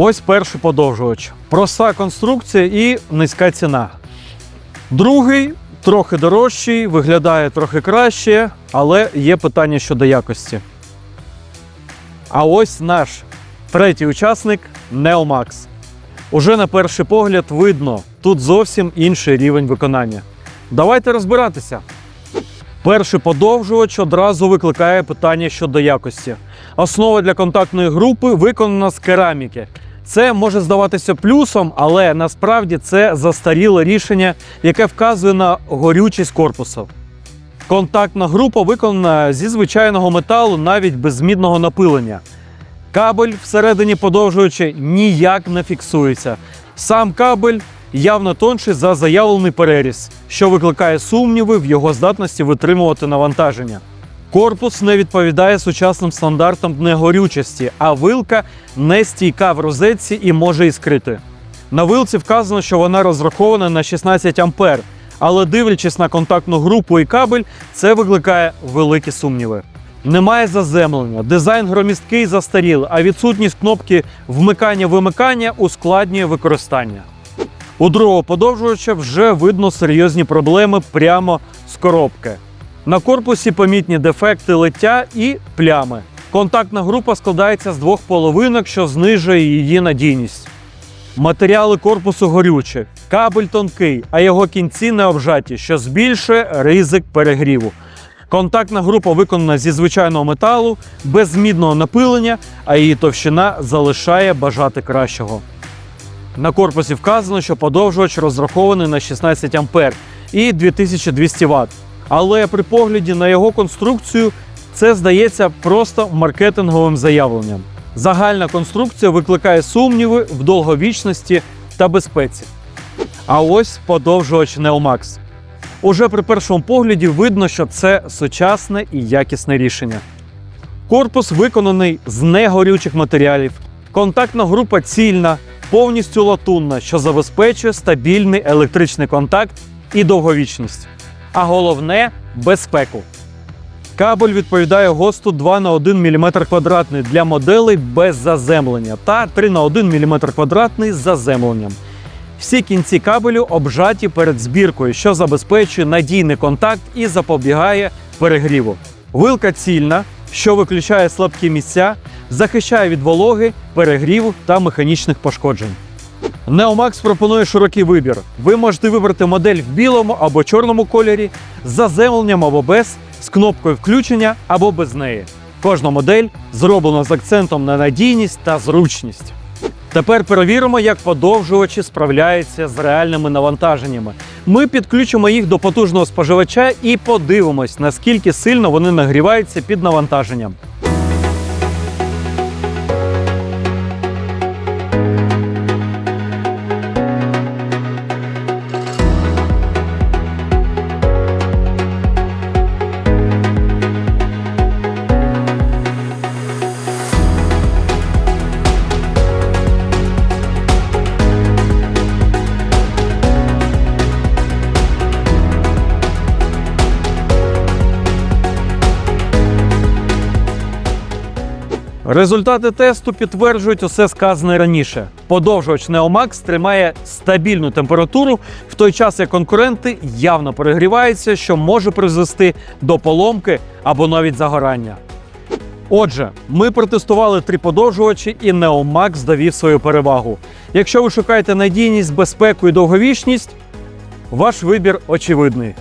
Ось перший подовжувач. Проста конструкція і низька ціна. Другий трохи дорожчий, виглядає трохи краще, але є питання щодо якості. А ось наш третій учасник Neomax. Уже на перший погляд видно, тут зовсім інший рівень виконання. Давайте розбиратися. Перший подовжувач одразу викликає питання щодо якості. Основа для контактної групи виконана з кераміки. Це може здаватися плюсом, але насправді це застаріле рішення, яке вказує на горючість корпусу. Контактна група виконана зі звичайного металу, навіть без мідного напилення. Кабель всередині подовжувача ніяк не фіксується. Сам кабель явно тонший за заявлений переріз, що викликає сумніви в його здатності витримувати навантаження. Корпус не відповідає сучасним стандартам негорючості, а вилка не стійка в розетці і може іскрити. На вилці вказано, що вона розрахована на 16 ампер, але дивлячись на контактну групу і кабель, це викликає великі сумніви. Немає заземлення, дизайн громісткий застарілий, а відсутність кнопки вмикання-вимикання ускладнює використання. У другого подовжувача вже видно серйозні проблеми прямо з коробки. На корпусі помітні дефекти лиття і плями. Контактна група складається з двох половинок, що знижує її надійність. Матеріали корпусу горючі, кабель тонкий, а його кінці не обжаті, що збільшує ризик перегріву. Контактна група виконана зі звичайного металу, без мідного напилення, а її товщина залишає бажати кращого. На корпусі вказано, що подовжувач розрахований на 16 ампер і 2200 Вт. Але при погляді на його конструкцію це здається просто маркетинговим заявленням. Загальна конструкція викликає сумніви в довговічності та безпеці. А ось подовжувач Neomax. Уже при першому погляді видно, що це сучасне і якісне рішення. Корпус виконаний з негорючих матеріалів. Контактна група цільна, повністю латунна, що забезпечує стабільний електричний контакт і довговічність. А головне безпеку. Кабель відповідає ГОСТу 2 на 1 мм квадратний для моделей без заземлення та 3 на 1 мм квадратний з заземленням. Всі кінці кабелю обжаті перед збіркою, що забезпечує надійний контакт і запобігає перегріву. Вилка цільна, що виключає слабкі місця, захищає від вологи, перегріву та механічних пошкоджень. Neomax пропонує широкий вибір. Ви можете вибрати модель в білому або чорному кольорі, з заземленням або без, з кнопкою включення або без неї. Кожна модель зроблена з акцентом на надійність та зручність. Тепер перевіримо, як подовжувачі справляються з реальними навантаженнями. Ми підключимо їх до потужного споживача і подивимось, наскільки сильно вони нагріваються під навантаженням. Результати тесту підтверджують усе сказане раніше. Подовжувач Neomax тримає стабільну температуру, в той час як конкуренти явно перегріваються, що може призвести до поломки або навіть загорання. Отже, ми протестували три подовжувачі, і Neomax довів свою перевагу. Якщо ви шукаєте надійність, безпеку і довговічність, ваш вибір очевидний.